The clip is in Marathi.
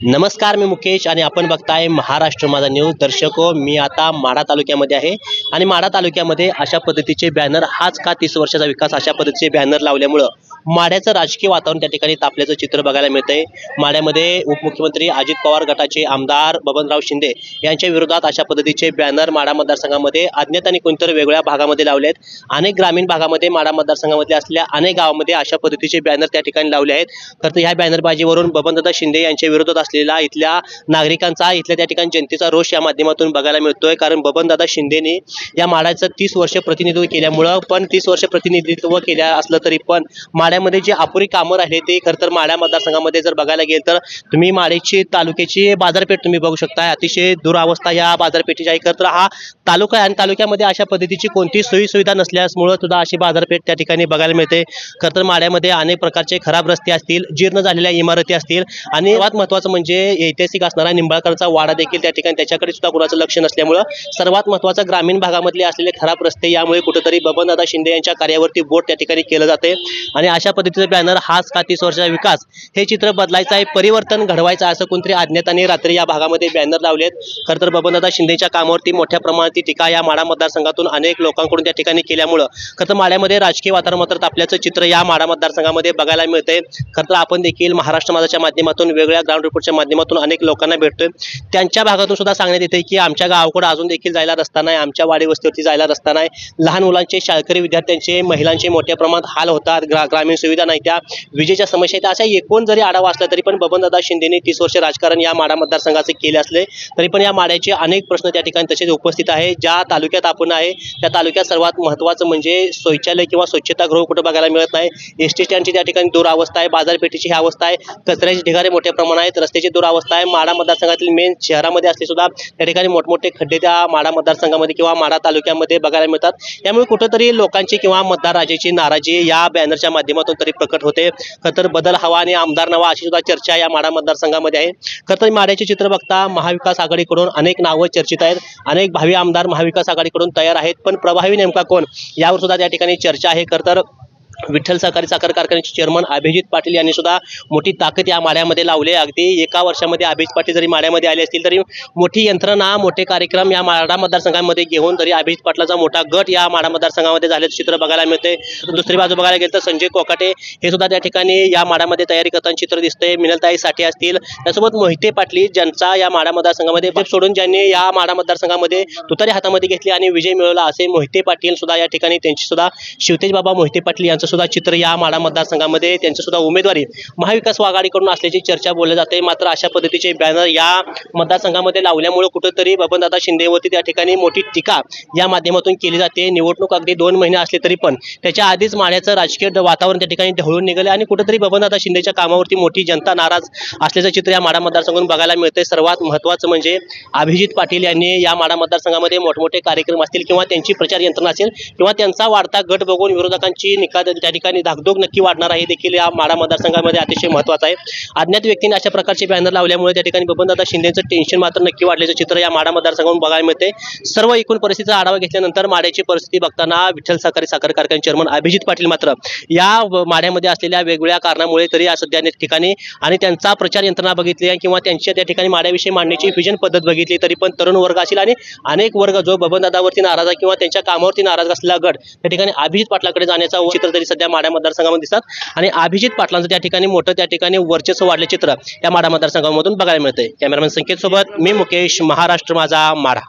नमस्कार मी मुकेश आणि आपण बघताय महाराष्ट्र माझा न्यूज दर्शको. हो, मी आता माढा तालुक्यामध्ये आहे आणि माढा तालुक्यामध्ये अशा पद्धतीचे बॅनर हाच का तीस वर्षाचा विकास अशा पद्धतीचे बॅनर लावल्यामुळं माढ्याचं राजकीय वातावरण त्या ठिकाणी तापल्याचं चित्र बघायला मिळतंय. माढ्यामध्ये उपमुख्यमंत्री अजित पवार गटाचे आमदार बबनराव शिंदे यांच्या विरोधात अशा पद्धतीचे बॅनर माढा मतदारसंघामध्ये अज्ञात आणि कोणत्या वेगळ्या भागामध्ये लावले आहेत अनेक ग्रामीण भागामध्ये माढा मतदारसंघामध्ये असलेल्या अनेक गावामध्ये अशा पद्धतीचे बॅनर त्या ठिकाणी लावले आहेत. तर ह्या बॅनरबाजीवरून बबनदादा शिंदे यांच्या विरोधात असलेला इथल्या नागरिकांचा इथल्या त्या ठिकाणी जनतेचा रोष या माध्यमातून बघायला मिळतोय. कारण बबनदादा शिंदेने या माढ्याचं तीस वर्ष प्रतिनिधित्व केल्यामुळं पण तीस वर्ष प्रतिनिधित्व केल्या असलं तरी पण माढ्या माढ्यामध्ये जे अपुरी कामं राहिले ते खरं तर माढ्या मतदारसंघामध्ये जर बघायला गेलं तर तुम्ही माडेची तालुक्याची बाजारपेठ तुम्ही बघू शकता अतिशय दुरावस्था या बाजारपेठेची आहे. खरं तर हा तालुका आहे आणि तालुक्यामध्ये अशा पद्धतीची कोणतीही सोयी सुविधा नसल्यामुळं सुद्धा अशी बाजारपेठ त्या ठिकाणी बघायला मिळते. खरं तर माड्यामध्ये अनेक प्रकारचे खराब रस्ते असतील जीर्ण झालेल्या इमारती असतील आणि सर्वात महत्त्वाचं म्हणजे ऐतिहासिक असणारा निंबाळकरचा वाडा देखील त्या ठिकाणी त्याच्याकडे सुद्धा कुणाचं लक्ष नसल्यामुळं सर्वात महत्त्वाचं ग्रामीण भागामधले असलेले खराब रस्ते यामुळे कुठेतरी बबनदादा शिंदे यांच्या कार्यावरती बोट त्या ठिकाणी केलं जाते. आणि अशा पद्धतीचा बॅनर हाच का तीस वर्षाचा विकास? हे चित्र बदलायचं आहे परिवर्तन घडवायचं आहे असं कोणतरी अज्ञातांनी रात्री या भागामध्ये बॅनर लावलेत खरं तर बबनदादा शिंदेच्या कामावरती मोठ्या प्रमाणात टीका या माडा मतदारसंघातून अनेक लोकांकडून त्या ठिकाणी केल्यामुळं. खरं तर माड्यामध्ये राजकीय वातावरण मात्र तापल्याचं चित्र या माडा मतदारसंघामध्ये बघायला मिळतंय. खरं तर आपण देखील महाराष्ट्र माझाच्या माध्यमातून वेगळ्या ग्राउंड रिपोर्टच्या माध्यमातून अनेक लोकांना भेटतोय. त्यांच्या भागातून सुद्धा सांगण्यात येते की आमच्या गावाकडे अजून देखील जायला रस्ता नाही आमच्या वाडी वस्तीवरती जायला रस्ता नाही. लहान मुलांचे शाळकरी विद्यार्थ्यांचे महिलांचे मोठ्या प्रमाणात हाल होतात ग्रा ग्रामीण सुविधा नाही. त्या विजेच्या समस्या आहेत अशा एकूण जरी आढावा असला तरी पण बबनदादा शिंदेने तीस वर्ष राजकारण या माडा मतदारसंघाचे केले असले तरी पण या माड्याचे अनेक प्रश्न त्या ठिकाणी तसेच उपस्थित आहे. ज्या तालुक्यात आपण आहे त्या तालुक्यात सर्वात महत्त्वाचं म्हणजे शौचालय किंवा स्वच्छतागृह कुठं बघायला मिळत नाही. एस टी स्टँडची त्या ठिकाणी दुरावस्था आहे बाजारपेठेची ही अवस्था आहे कचऱ्याची ढिगारे मोठ्या प्रमाणात आहेत रस्त्याची दुरावस्था आहे. माडा मतदारसंघातील मेन शहरामध्ये असले सुद्धा त्या ठिकाणी मोठमोठे खड्डे त्या माडा मतदारसंघामध्ये किंवा माडा तालुक्यामध्ये बघायला मिळतात. त्यामुळे कुठंतरी लोकांची किंवा मतदार राजाची नाराजी या बॅनरच्या माध्यमातून तरी प्रकट होते. खतर बदल हवा आणि आमदार नवा अशी सुद्धा चर्चा या माडा मतदारसंघामध्ये आहे. खतर तर माड्याचे चित्र बघता महाविकास आघाडीकडून अनेक नावं चर्चित आहेत. अनेक भावी आमदार महाविकास आघाडीकडून तयार आहेत. पण प्रभावी नेमका कोण? यावर सुद्धा त्या ठिकाणी चर्चा आहे. खरं तर विठ्ठल सहकारी साखर कारखान्याचे चेअरमन अभिजित पाटील यांनी सुद्धा मोठी ताकद या माड्यामध्ये लावली आहे. अगदी एका वर्षामध्ये अभिजित पाटील जरी माड्यामध्ये आले असतील तरी मोठी यंत्रणा मोठे कार्यक्रम या माळा मतदारसंघामध्ये घेऊन तरी अभिजित पाटलाचा मोठा गट या माळा मतदारसंघामध्ये झाल्याचं चित्र बघायला मिळते दुसरी बाजू बघायला गेलं तर संजय कोकाटे हे सुद्धा त्या ठिकाणी या माडामध्ये तयारी करताना चित्र दिसतंय. मिनलताई साठे असतील. त्यासोबत मोहिते पाटली ज्यांचा या माळा मतदारसंघामध्ये सोडून ज्यांनी या माळा मतदारसंघामध्ये तुतारी हातामध्ये घेतली आणि विजय मिळवला असे मोहिते पाटील सुद्धा या ठिकाणी त्यांची सुद्धा शिवतेज बाबा मोहिते पाटील यांचं सुद्धा चित्र या माडा मतदारसंघामध्ये त्यांची सुद्धा उमेदवारी महाविकास आघाडीकडून असल्याची चर्चा बोलली जाते. मात्र अशा पद्धतीचे बॅनर या मतदारसंघामध्ये लावल्यामुळे कुठंतरी बबनदादा शिंदेवरती त्या ठिकाणी मोठी टीका या माध्यमातून केली जाते. निवडणूक अगदी दोन महिने असले तरी पण त्याच्या आधीच माड्याचं राजकीय वातावरण त्या ठिकाणी ढवळून निघाले आणि कुठंतरी बबनदादा शिंदेच्या कामावरती मोठी जनता नाराज असल्याचं चित्र या माडा मतदारसंघातून बघायला मिळते सर्वात महत्त्वाचं म्हणजे अभिजित पाटील यांनी या माडा मतदारसंघामध्ये मोठमोठे कार्यक्रम असतील किंवा त्यांची प्रचार यंत्रणा असेल किंवा त्यांचा वाढता गट बघून विरोधकांची निकाल त्या ठिकाणी धाकधूक नक्की वाढणार आहे देखील या माडा मतदारसंघामध्ये अतिशय महत्त्वाचं आहे. अज्ञात व्यक्तीने अशा प्रकारचे बॅनर लावल्यामुळे त्या ठिकाणी बबनदादा शिंदेचं टेन्शन मात्र नक्की वाढल्याचं चित्र या माडा मतदारसंघातून बघायला मिळते. सर्व एकूण परिस्थितीचा आढावा घेतल्यानंतर माड्याची परिस्थिती बघताना विठ्ठल सहकारी साखर कारखाना चेअरमन अभिजित पाटील मात्र या माड्यामध्ये असलेल्या वेगवेगळ्या कारणामुळे तरी या सध्या अनेक ठिकाणी आणि त्यांचा प्रचार यंत्रणा बघितली आहे किंवा त्यांच्या त्या ठिकाणी माड्याविषयी मांडण्याची विजन पद्धत बघितली तरी पण तरुण वर्ग असेल आणि अनेक वर्ग जो बबनदादावरती नाराज आहे किंवा त्यांच्या कामावरती नाराज असलेला गट त्या ठिकाणी अभिजित पाटलाकडे जाण्याचा चित्र तरी सध्या माड्या मतदारसंघामध्ये दिसतात. आणि अभिजित पाटलांचं त्या ठिकाणी मोठं त्या ठिकाणी वर्चस्व वाढले चित्र या माडा मतदारसंघामधून बघायला मिळतंय. कॅमेरामॅन संकेत सोबत मी मुकेश महाराष्ट्र माझा माढा.